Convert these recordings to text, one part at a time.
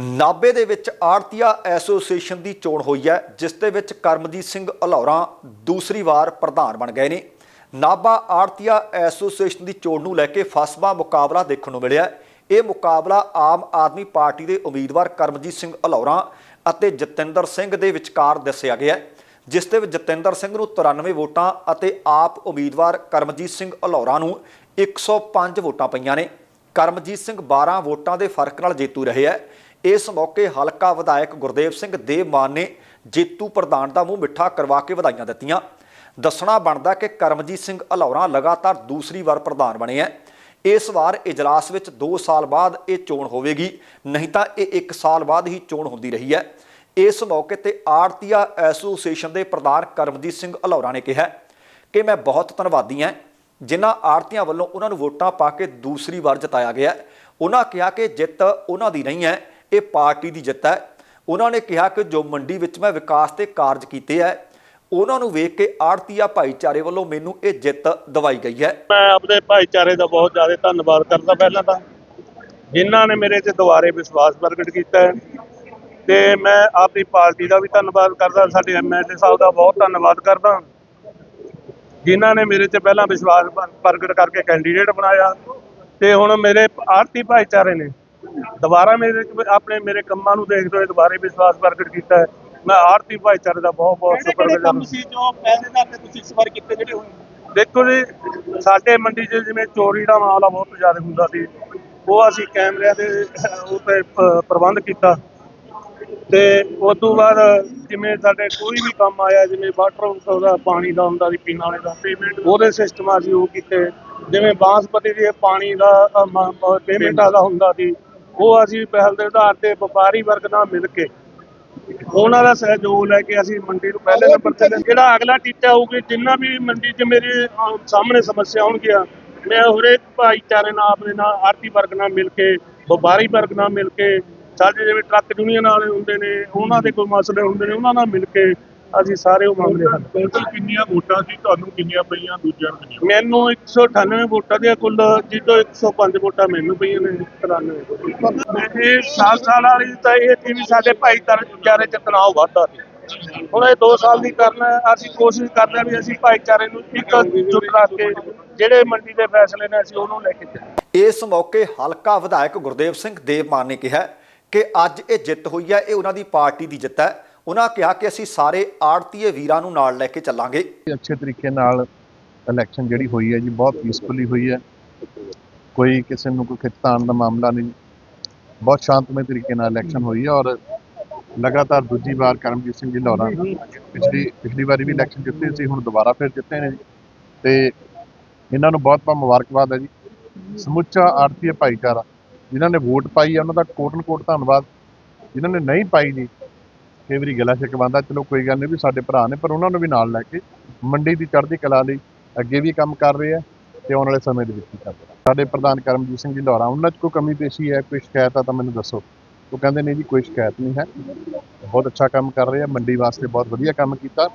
ਨਾਬੇ ਦੇ ਵਿੱਚ ਆੜਤੀਆ ਐਸੋਸੀਏਸ਼ਨ ਦੀ ਚੋਣ ਹੋਈ ਹੈ, ਜਿਸ ਦੇ ਵਿੱਚ ਕਰਮਜੀਤ ਸਿੰਘ ਅਲੌਰਾ ਦੂਸਰੀ ਵਾਰ ਪ੍ਰਧਾਨ ਬਣ ਗਏ ਨੇ। ਨਾਬਾ ਆੜਤੀਆ ਐਸੋਸੀਏਸ਼ਨ ਦੀ ਚੋਣ ਨੂੰ ਲੈ ਕੇ ਫਸਵਾ ਮੁਕਾਬਲਾ ਦੇਖਣ ਨੂੰ ਮਿਲਿਆ ਇਹ ਮੁਕਾਬਲਾ ਆਮ ਆਦਮੀ ਪਾਰਟੀ ਦੇ ਉਮੀਦਵਾਰ ਕਰਮਜੀਤ ਸਿੰਘ ਅਲੌਰਾ ਅਤੇ ਜਤਿੰਦਰ ਸਿੰਘ ਦੇ ਵਿਚਕਾਰ ਦੱਸਿਆ ਗਿਆ ਜਿਸ ਦੇ ਵਿੱਚ ਜਤਿੰਦਰ ਸਿੰਘ ਨੂੰ 93 ਵੋਟਾਂ ਅਤੇ ਆਪ ਉਮੀਦਵਾਰ ਕਰਮਜੀਤ ਸਿੰਘ ਅਲੌਰਾ ਨੂੰ 105 ਵੋਟਾਂ ਪਈਆਂ ਨੇ। ਕਰਮਜੀਤ ਸਿੰਘ 12 ਵੋਟਾਂ ਦੇ ਫ਼ਰਕ ਨਾਲ ਜੇਤੂ ਰਹੇ ਹੈ। ਇਸ ਮੌਕੇ ਹਲਕਾ ਵਿਧਾਇਕ ਗੁਰਦੇਵ ਸਿੰਘ ਦੇਵ ਮਾਨ ਨੇ ਜੇਤੂ ਪ੍ਰਧਾਨ ਦਾ ਮੂੰਹ ਮਿੱਠਾ ਕਰਵਾ ਕੇ ਵਧਾਈਆਂ ਦਿੱਤੀਆਂ। ਦੱਸਣਾ ਬਣਦਾ ਕਿ ਕਰਮਜੀਤ ਸਿੰਘ ਅਲੌਰਾ ਲਗਾਤਾਰ ਦੂਸਰੀ ਵਾਰ ਪ੍ਰਧਾਨ ਬਣੇ ਹੈ ਇਸ ਵਾਰ ਇਜਲਾਸ ਵਿੱਚ 2 ਸਾਲ ਬਾਅਦ ਇਹ ਚੋਣ ਹੋਵੇਗੀ, ਨਹੀਂ ਤਾਂ ਇਹ 1 ਸਾਲ ਬਾਅਦ ਹੀ ਚੋਣ ਹੁੰਦੀ ਰਹੀ ਹੈ ਇਸ ਮੌਕੇ ਤੇ ਆੜਤੀਆ ਐਸੋਸੀਏਸ਼ਨ ਦੇ ਪ੍ਰਧਾਨ ਕਰਮਜੀਤ ਸਿੰਘ ਅਲੌਰਾ ਨੇ ਕਿਹਾ ਕਿ ਮੈਂ ਬਹੁਤ ਧੰਨਵਾਦੀ ਹਾਂ ਜਿਨ੍ਹਾਂ ਆੜਤੀਆਂ ਵੱਲੋਂ ਉਹਨਾਂ ਨੂੰ ਵੋਟਾਂ ਪਾ ਕੇ ਦੂਸਰੀ ਵਾਰ ਜਿਤਾਇਆ ਗਿਆ। ਉਹਨਾਂ ਕਿਹਾ ਕਿ ਜਿੱਤ ਉਹਨਾਂ ਦੀ ਨਹੀਂ ਹੈ ਇਹ ਪਾਰਟੀ ਦੀ ਜਿੱਤ ਹੈ। ਉਹਨਾਂ ਨੇ ਕਿਹਾ ਕਿ ਜੋ ਮੰਡੀ ਵਿੱਚ ਮੈਂ ਵਿਕਾਸ ਤੇ ਕਾਰਜ ਕੀਤੇ ਹੈ, ਉਹਨਾਂ ਨੂੰ ਵੇਖ ਕੇ ਆੜਤੀਆ ਭਾਈਚਾਰੇ ਵੱਲੋਂ ਮੈਨੂੰ ਇਹ ਜਿੱਤ ਦਵਾਈ ਗਈ ਹੈ। ਮੈਂ ਆਪਣੇ ਭਾਈਚਾਰੇ ਦਾ ਬਹੁਤ ਜ਼ਿਆਦਾ ਧੰਨਵਾਦ ਕਰਦਾ ਪਹਿਲਾਂ ਤਾਂ। ਜਿਨ੍ਹਾਂ ਨੇ ਮੇਰੇ ਤੇ ਦੁਬਾਰੇ ਵਿਸ਼ਵਾਸ ਪ੍ਰਗਟ ਕੀਤਾ ਹੈ। ਤੇ ਮੈਂ ਆਪਣੀ ਪਾਰਟੀ ਦਾ ਵੀ ਧੰਨਵਾਦ ਕਰਦਾ, ਸਾਡੇ ਐਮਐਲਏ ਸਾਹਿਬ ਦਾ ਬਹੁਤ ਧੰਨਵਾਦ ਕਰਦਾ। ਜਿਨ੍ਹਾਂ ਨੇ ਮੇਰੇ ਤੇ ਪਹਿਲਾਂ ਵਿਸ਼ਵਾਸ ਪ੍ਰਗਟ ਕਰਕੇ ਕੈਂਡੀਡੇਟ ਬਣਾਇਆ। ਤੇ ਹੁਣ ਮੇਰੇ ਆਰਤੀ ਭਾਈਚਾਰੇ ਨੇ ਦੁਬਾਰਾ ਮੇਰੇ ਆਪਣੇ ਮੇਰੇ ਕੰਮਾਂ ਨੂੰ ਦੇਖਦੇ ਹੋਏ ਦੁਬਾਰੇ ਵਿਸ਼ਵਾਸ ਪ੍ਰਗਟ ਕੀਤਾ ਹੈ। ਮੈਂ ਆਰਤੀ ਭਾਈਚਾਰੇ ਦਾ ਬਹੁਤ ਬਹੁਤ ਸ਼ੁਕਰਗੁਜ਼ਾਰ ਸੀ ਜੋ ਪਹਿਲੇ ਨਾਲ ਤੇ ਤੁਸੀਂ ਇਸ ਵਾਰ ਕੀਤੇ ਜਿਹੜੇ ਹੋਏ? ਦੇਖੋ ਜੀ ਸਾਡੇ ਮੰਡੀ 'ਚ ਜਿਵੇਂ ਚੋਰੀ ਦਾ ਮਾਮਲਾ ਬਹੁਤ ਜ਼ਿਆਦਾ ਹੁੰਦਾ ਸੀ ਉਹ ਅਸੀਂ ਕੈਮਰਿਆਂ ਦੇ ਉਹ ਤੇ ਪ੍ਰਬੰਧ ਕੀਤਾ। ਤੇ ਉਸ ਤੋਂ ਬਾਅਦ ਜਿਵੇਂ ਸਾਡੇ ਕੋਈ ਵੀ ਕੰਮ ਆਇਆ ਜਿਵੇਂ ਵਾਟਰ ਉਹਦਾ ਪਾਣੀ ਦਾ ਹੁੰਦਾ ਸੀ ਪੀਣ ਵਾਲੇ ਦਾ ਉਹਦੇ ਸਿਸਟਮ ਅਸੀਂ ਉਹ ਕੀਤੇ। ਜਿਵੇਂ ਬਾਂਸਪਤੀ ਦੇ ਪਾਣੀ ਦਾ ਪੇਮੈਂਟ ਦਾ ਹੁੰਦਾ ਸੀ। ਉਹ ਅਸੀਂ ਪਹਿਲ ਦੇ ਆਧਾਰ ਤੇ ਵਪਾਰੀ ਵਰਗ ਨਾਲ ਮਿਲ ਕੇ ਉਹਨਾਂ ਦਾ ਸਹਿਯੋਗ ਲੈ ਕੇ ਅਸੀਂ ਮੰਡੀ ਨੂੰ ਪਹਿਲੇ ਨੰਬਰ ਤੇ। ਜਿਹੜਾ ਅਗਲਾ ਟੀਚਾ ਹੋਊਗਾ ਜਿੰਨਾ ਵੀ ਮੰਡੀ 'ਚ ਮੇਰੇ ਸਾਹਮਣੇ ਸਮੱਸਿਆ ਹੋਣਗੀਆਂ ਮੈਂ ਹਰੇਕ ਭਾਈਚਾਰੇ ਨਾਲ ਆਪਣੇ ਨਾਲ ਆਰਤੀ ਵਰਗ ਨਾਲ ਮਿਲ ਕੇ ਵਪਾਰੀ ਵਰਗ ਨਾਲ ਮਿਲ ਕੇ ਸਾਡੇ ਜਿਵੇਂ ਟਰੱਕ ਯੂਨੀਅਨ ਵਾਲੇ ਹੁੰਦੇ ਨੇ ਉਹਨਾਂ ਦੇ ਕੋਈ ਮਸਲੇ ਹੁੰਦੇ ਨੇ ਉਹਨਾਂ ਨਾਲ ਮਿਲ ਕੇ ਅਸੀਂ ਸਾਰੇ ਉਹ ਮਾਮਲੇ ਹੱਲ ਟੋਟਲ ਕਿੰਨੀਆਂ ਵੋਟਾਂ ਸੀ? ਤੁਹਾਨੂੰ ਕਿੰਨੀਆਂ ਪਈਆਂ ਦੂਜਿਆਂ ਨੂੰ ਕਿੰਨੀਆਂ? ਮੈਨੂੰ 198 ਵੋਟਾਂ ਦੀਆਂ ਕੁੱਲ ਜਿੱਦੋਂ 105 ਵੋਟਾਂ ਮੈਨੂੰ ਪਈਆਂ ਨੇ 93 ਇਹ ਸਾਲ ਸਾਲ ਵਾਲੀ ਤਾਂ ਇਹ ਸੀ ਵੀ ਸਾਡੇ ਭਾਈਚਾਰੇ ਚ ਤਣਾਅ ਵੱਧਦਾ ਸੀ। ਹੁਣ ਇਹ 2 ਸਾਲ ਦੀ ਕਰਨਾ ਅਸੀਂ ਕੋਸ਼ਿਸ਼ ਕਰਦੇ ਵੀ ਅਸੀਂ ਭਾਈਚਾਰੇ ਨੂੰ ਇੱਕ ਜੁਟ ਰੱਖ ਕੇ ਜਿਹੜੇ ਮੰਡੀ ਦੇ ਫੈਸਲੇ ਨੇ ਅਸੀਂ ਉਹਨੂੰ ਲੈ ਕੇ ਚੱਲੀਏ। ਇਸ ਮੌਕੇ ਹਲਕਾ ਵਿਧਾਇਕ ਗੁਰਦੇਵ ਸਿੰਘ ਦੇਵ ਮਾਨ ਨੇ ਕਿਹਾ ਕਿ ਅੱਜ ਇਹ ਜਿੱਤ ਹੋਈ ਹੈ ਇਹ ਉਹਨਾਂ ਦੀ ਪਾਰਟੀ ਦੀ ਜਿੱਤ ਹੈ। ਉਹਨਾਂ ਕਿਹਾ ਕਿ ਅਸੀਂ ਸਾਰੇ ਆੜਤੀਏ ਵੀਰਾਂ ਨੂੰ ਨਾਲ ਲੈ ਕੇ ਚੱਲਾਂਗੇ। ਅੱਛੇ ਤਰੀਕੇ ਨਾਲ ਇਲੈਕਸ਼ਨ ਜਿਹੜੀ ਹੋਈ ਹੈ ਜੀ, ਬਹੁਤ ਪੀਸਫੁਲੀ ਹੋਈ ਹੈ। ਕੋਈ ਕਿਸੇ ਨੂੰ ਕੋਈ ਖਿੱਚਤਾਣ ਦਾ ਮਾਮਲਾ ਨਹੀਂ। ਬਹੁਤ ਸ਼ਾਂਤਮਈ ਤਰੀਕੇ ਨਾਲ ਇਲੈਕਸ਼ਨ ਹੋਈ ਹੈ ਔਰ ਲਗਾਤਾਰ ਦੂਜੀ ਵਾਰ ਕਰਮਜੀਤ ਸਿੰਘ ਜੀ ਲਾਹੌਰਾ ਪਿਛਲੀ ਪਿਛਲੀ ਵਾਰੀ ਵੀ ਇਲੈਕਸ਼ਨ ਜਿੱਤੇ ਸੀ, ਹੁਣ ਦੁਬਾਰਾ ਫਿਰ ਜਿੱਤੇ ਨੇ ਜੀ। ਤੇ ਇਹਨਾਂ ਨੂੰ ਬਹੁਤ ਬਹੁਤ ਮੁਬਾਰਕਬਾਦ ਹੈ ਜੀ। ਸਮੁੱਚਾ ਆਰਤੀ ਭਾਈਚਾਰਾ, ਜਿਨ੍ਹਾਂ ਨੇ ਵੋਟ ਪਾਈ ਹੈ, ਉਹਨਾਂ ਦਾ ਕੋਟਨ ਕੋਟ ਧੰਨਵਾਦ। ਜਿਨ੍ਹਾਂ ਨੇ ਨਹੀਂ ਪਾਈ ਜੀ ਕਈ ਵਾਰੀ ਗਲਾ ਸ਼ਿਕਵਾਉਂਦਾ ਚਲੋ ਕੋਈ ਗੱਲ ਨਹੀਂ ਵੀ ਸਾਡੇ ਭਰਾ ਨੇ ਪਰ ਉਹਨਾਂ ਨੂੰ ਵੀ ਨਾਲ ਲੈ ਕੇ ਮੰਡੀ ਦੀ ਚੜ੍ਹਦੀ ਕਲਾ ਲਈ ਅੱਗੇ ਵੀ ਕੰਮ ਕਰ ਰਹੇ ਆ ਤੇ ਆਉਣ ਵਾਲੇ ਸਮੇਂ ਦੇ ਵਿੱਚ ਵੀ ਕਰ ਰਹੇ ਸਾਡੇ ਪ੍ਰਧਾਨ ਕਰਮਜੀਤ ਸਿੰਘ ਜੀ ਲਾਹੌਰਾ ਉਹਨਾਂ 'ਚ ਕੋਈ ਕਮੀ ਪੇਸ਼ੀ ਹੈ ਕੋਈ ਸ਼ਿਕਾਇਤ ਆ ਤਾਂ ਮੈਨੂੰ ਦੱਸੋ। ਉਹ ਕਹਿੰਦੇ ਨੇ ਜੀ ਕੋਈ ਸ਼ਿਕਾਇਤ ਨਹੀਂ ਹੈ। ਬਹੁਤ ਅੱਛਾ ਕੰਮ ਕਰ ਰਹੇ ਆ ਮੰਡੀ ਵਾਸਤੇ ਬਹੁਤ ਵਧੀਆ ਕੰਮ ਕੀਤਾ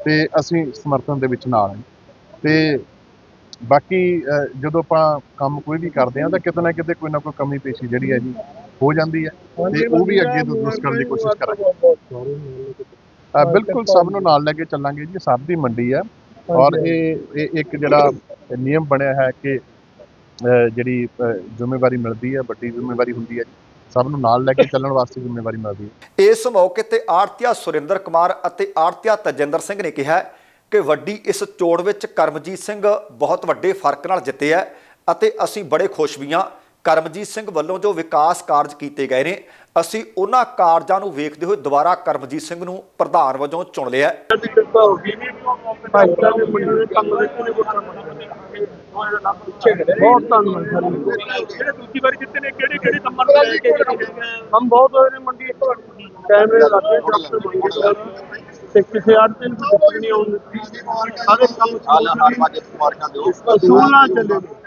ਤੇ ਅਸੀਂ ਸਮਰਥਨ ਦੇ ਵਿੱਚ ਨਾਲ ਹਾਂ। ਤੇ ਬਾਕੀ ਅਹ, ਜਦੋਂ ਆਪਾਂ ਕੰਮ ਕੋਈ ਵੀ ਕਰਦੇ ਆ ਤਾਂ ਕਿਤੇ ਨਾ ਕਿਤੇ ਕੋਈ ਨਾ ਕੋਈ ਕਮੀ ਪੇਸ਼ੀ ਜਿਹੜੀ ਹੈ ਜੀ ਹੋ ਜਾਂਦੀ ਹੈ ਤੇ ਉਹ ਵੀ ਅੱਗੇ ਤੋਂ ਦੂਰ ਕਰਨ ਦੀ ਕੋਸ਼ਿਸ਼ ਕਰਾਂਗੇ। ਬਿਲਕੁਲ ਸਭ ਨੂੰ ਨਾਲ ਲੈ ਕੇ ਚੱਲਾਂਗੇ ਜੀ ਸਭ ਦੀ ਮੰਡੀ ਹੈ। ਔਰ ਇਹ ਇਹ ਇੱਕ ਜਿਹੜਾ ਨਿਯਮ ਬਣਿਆ ਹੈ ਕਿ ਜਿਹੜੀ ਜ਼ਿੰਮੇਵਾਰੀ ਮਿਲਦੀ ਹੈ ਵੱਡੀ ਜ਼ਿੰਮੇਵਾਰੀ ਹੁੰਦੀ ਹੈ ਸਭ ਨੂੰ ਨਾਲ ਲੈ ਕੇ ਚੱਲਣ ਵਾਸਤੇ ਜ਼ਿੰਮੇਵਾਰੀ ਮਿਲਦੀ ਹੈ। ਇਸ ਮੌਕੇ ਤੇ ਆੜਤੀਆ ਸੁਰਿੰਦਰ ਕੁਮਾਰ ਅਤੇ ਆੜਤੀਆ ਤਜਿੰਦਰ ਸਿੰਘ ਨੇ ਕਿਹਾ ਕਿ ਵੱਡੀ ਇਸ ਚੋਣ ਵਿੱਚ ਕਰਮਜੀਤ ਸਿੰਘ ਬਹੁਤ ਵੱਡੇ ਫ਼ਰਕ ਨਾਲ ਜਿੱਤੇ ਹੈ ਅਤੇ ਅਸੀਂ ਬੜੇ ਖੁਸ਼ ਵੀ ਹਾਂ ਕਰਮਜੀਤ ਸਿੰਘ ਵੱਲੋਂ ਜੋ ਵਿਕਾਸ ਕਾਰਜ ਕੀਤੇ ਗਏ ਨੇ ਅਸੀਂ ਉਹਨਾਂ ਕਾਰਜਾਂ ਨੂੰ ਵੇਖਦੇ ਹੋਏ ਦੁਬਾਰਾ ਕਰਮਜੀਤ ਸਿੰਘ ਨੂੰ ਪ੍ਰਧਾਨ ਵਜੋਂ ਚੁਣ ਲਿਆ ਹੈ। ਭਾਈਚਾਰੇ ਦੇ ਮੰਡੀ ਦੇ ਕੰਮ ਦੇ ਕਿਹਨੇ ਵੋਟਾਂ ਬਹੁਤ ਧੰਨਵਾਦ ਜਿਹੜੇ ਦੂਜੀ ਵਾਰੀ ਜਿੱਤੇ ਨੇ ਕਿਹੜੇ ਕਿਹੜੇ ਕੰਮਾਂ ਨੂੰ ਲੈ ਕੇ ਹਮ ਬਹੁਤ ਹੋਏ ਨੇ ਮੰਡੀ ਇੱਕ ਵਾਰ ਕੈਮਰੇ ਲੱਗੇ ਡਾਕਟਰ ਮੰਗੇ ਤੇ ਕਿਸੇ ਆਦਮੀ ਨੂੰ ਦਿੱਕਤ ਨਹੀਂ ਆਉਣ ਦਿੱਤੀ। ਸਾਰੇ ਕੰਮ ਸੋਹਣਾ ਚੱਲੇ ਇਸ ਵਾਰ ਤਾਂ ਦੋ ਸਾਲਾਂ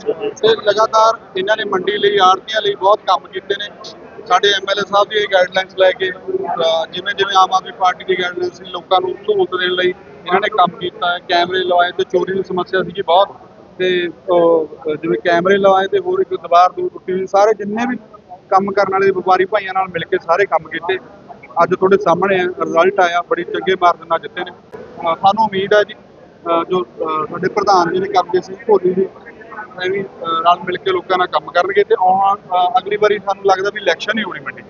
ਤੇ ਲਗਾਤਾਰ ਇਹਨਾਂ ਨੇ ਮੰਡੀ ਲਈ, ਆੜਤੀਆਂ ਲਈ ਬਹੁਤ ਕੰਮ ਕੀਤੇ ਨੇ। ਸਾਡੇ ਐਮਐਲਏ ਸਾਹਿਬ ਦੀ ਗਾਈਡਲਾਈਨਸ ਲੈ ਕੇ ਜਿਵੇਂ ਜਿਵੇਂ ਆਮ ਆਦਮੀ ਪਾਰਟੀ ਦੀ ਗਾਈਡਲਾਈਨਸ ਸੀ, ਲੋਕਾਂ ਨੂੰ ਸਹੂਲਤ ਦੇਣ ਲਈ ਇਹਨਾਂ ਨੇ ਕੰਮ ਕੀਤਾ ਹੈ। ਕੈਮਰੇ ਲਵਾਏ ਤੇ ਚੋਰੀ ਦੀ ਸਮੱਸਿਆ ਸੀਗੀ ਬਹੁਤ। ਤੇ ਜਿਵੇਂ ਕੈਮਰੇ ਲਵਾਏ ਤੇ ਹੋਰ ਇੱਕ ਦੀਵਾਰ ਦੂਰ ਟੁੱਟੀ ਹੋਈ, ਸਾਰੇ ਜਿੰਨੇ ਵੀ ਕੰਮ ਕਰਨ ਵਾਲੇ ਵਪਾਰੀ ਭਾਈਆਂ ਨਾਲ ਮਿਲ ਕੇ ਸਾਰੇ ਕੰਮ ਕੀਤੇ। ਅੱਜ ਤੁਹਾਡੇ ਸਾਹਮਣੇ ਰਿਜ਼ਲਟ ਆਇਆ, ਬੜੀ ਚੰਗੇ ਮਾਰਜਨ ਨਾਲ ਜਿੱਤੇ ਨੇ। ਸਾਨੂੰ ਉਮੀਦ ਹੈ ਜੀ ਜੋ, ਅਹ ਸਾਡੇ ਪ੍ਰਧਾਨ ਜੀ ਨੇ ਕਰਦੇ ਸੀ, ਭੋਲੀ ਜੀ ਐਵੇਂ ਅਹ, ਰਲ ਮਿਲ ਕੇ ਲੋਕਾਂ ਨਾਲ ਕੰਮ ਕਰਨਗੇ ਤੇ ਆਉਣ ਅਗਲੀ ਵਾਰੀ ਸਾਨੂੰ ਲੱਗਦਾ ਵੀ ਇਲੈਕਸ਼ਨ ਹੀ ਹੋਣੀ ਮੰਡੀ।